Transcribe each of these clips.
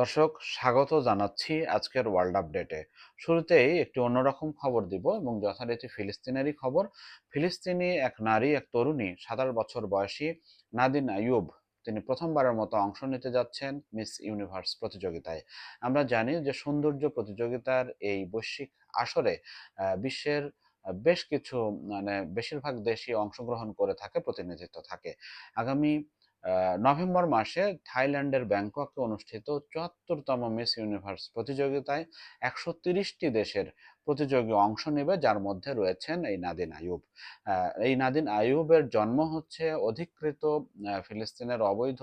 দর্শক, স্বাগত জানাচ্ছি আজকের ওয়ার্ল্ড আপডেটে শুরুতেই একটি অন্যরকম খবর দিব এবং যথারীতি ফিলিস্তিনেরই খবর। ফিলিস্তিনি এক নারী, এক তরুণী, সাতাশ বছর বয়সী নাদিন আয়ুব তিনি প্রথমবারের মতো অংশ নিতে যাচ্ছেন মিস ইউনিভার্স প্রতিযোগিতায়। আমরা জানি যে সৌন্দর্য প্রতিযোগিতার এই বৈশ্বিক আসরে বিশ্বের বেশ কিছু মানে বেশিরভাগ দেশই অংশগ্রহণ করে থাকে, প্রতিনিধিত্ব থাকে। আগামী নভেম্বর মাসে থাইল্যান্ডের ব্যাংককে অনুষ্ঠিত চুয়াত্তরতম মিস ইউনিভার্স প্রতিযোগিতায় একশো তিরিশটি দেশের প্রতিযোগী অংশ নেবে যার মধ্যে রয়েছেন এই নাদিন আয়ুব এই নাদিন আয়ুবের জন্ম হচ্ছে অধিকৃত ফিলিস্তিনের অবৈধ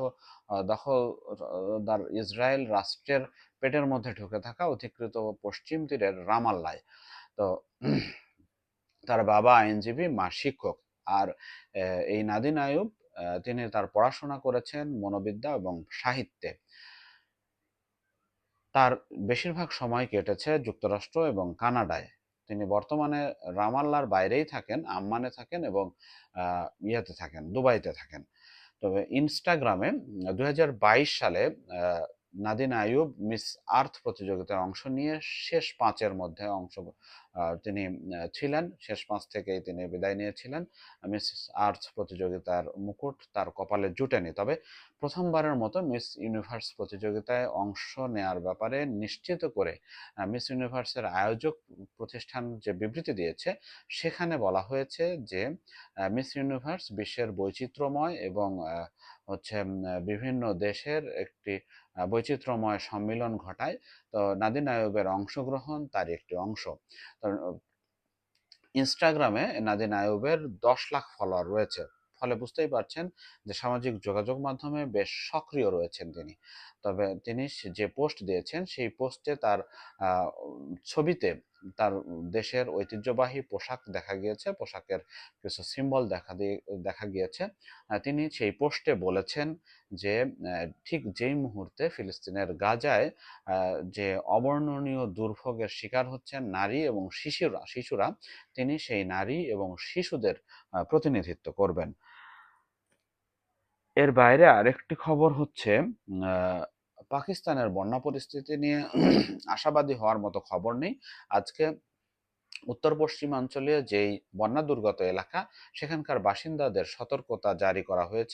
দখলদার ইসরায়েল রাষ্ট্রের পেটের মধ্যে ঢুকে থাকা অধিকৃত পশ্চিম তীরের রামাল্লায়। তো তার বাবা আইনজীবী মা শিক্ষক। আর এই নাদিন আইয়ুব আহ, তিনি তার পড়াশোনা করেছেন মনোবিদ্যা এবং সাহিত্যে। তার বেশিরভাগ সময় কেটেছে যুক্তরাষ্ট্র এবং কানাডায়। তিনি বর্তমানে রামাল্লার বাইরেই থাকেন, আম্মানে থাকেন এবং ইয়েতে থাকেন, দুবাইতে থাকেন। তবে ইনস্টাগ্রামে দুই হাজার বাইশ সালে নাদিন আয়ুব মিস আর্থ প্রতিযোগিতায় অংশ নিয়ে শেষ পাঁচের মধ্যে অংশ তিনি ছিলেন। শেষ পাঁচ থেকেই তিনি বিদায় নিয়েছিলেন। মিস আর্থ প্রতিযোগিতার মুকুট তার কপালে জুটেনি। তবে প্রথমবারের মতো মিস ইউনিভার্স প্রতিযোগিতায় অংশ নেয়ার ব্যাপারে নিশ্চিত করে মিস ইউনিভার্সের আয়োজক প্রতিষ্ঠান যে বিবৃতি দিয়েছে, সেখানে বলা হয়েছে যে মিস ইউনিভার্স বিশ্বের বৈচিত্র্যময় এবং হচ্ছে বিভিন্ন দেশের একটি বৈচিত্র্যময় সম্মিলন ঘটায়। তো নাদিন নায়বের অংশগ্রহণ তার একটি অংশ। ইনস্টাগ্রামে নাদিন আয়ুবের দশ লাখ ফলোয়ার রয়েছে। ফলে বুঝতেই পারছেন যে সামাজিক যোগাযোগ মাধ্যমে বেশ সক্রিয় রয়েছেন তিনি। তবে তিনি যে পোস্ট দিয়েছেন, সেই পোস্টে তার ছবিতে তার দেশের ঐতিহ্যবাহী পোশাক দেখা গিয়েছে, পোশাকের কিছু সিম্বল দেখা দিয়ে, দেখা গিয়েছে। তিনি সেই পোস্টে বলেছেন যে ঠিক যেই মুহূর্তে ফিলিস্তিনের গাজায় যে অবর্ণনীয় দুর্ভোগের শিকার হচ্ছেন নারী এবং শিশুরা শিশুরা, তিনি সেই নারী এবং শিশুদের প্রতিনিধিত্ব করবেন। এর বাইরে আরেকটি খবর হচ্ছে পাকিস্তানের বন্যা পরিস্থিতি নিয়ে আশাবাদী হওয়ার মতো খবর নেই। আজকে উত্তর পশ্চিমাঞ্চলীয় যেই বন্যা দুর্গত এলাকা, সেখানকার বাসিন্দাদের সতর্কতা জারি করা হয়েছে।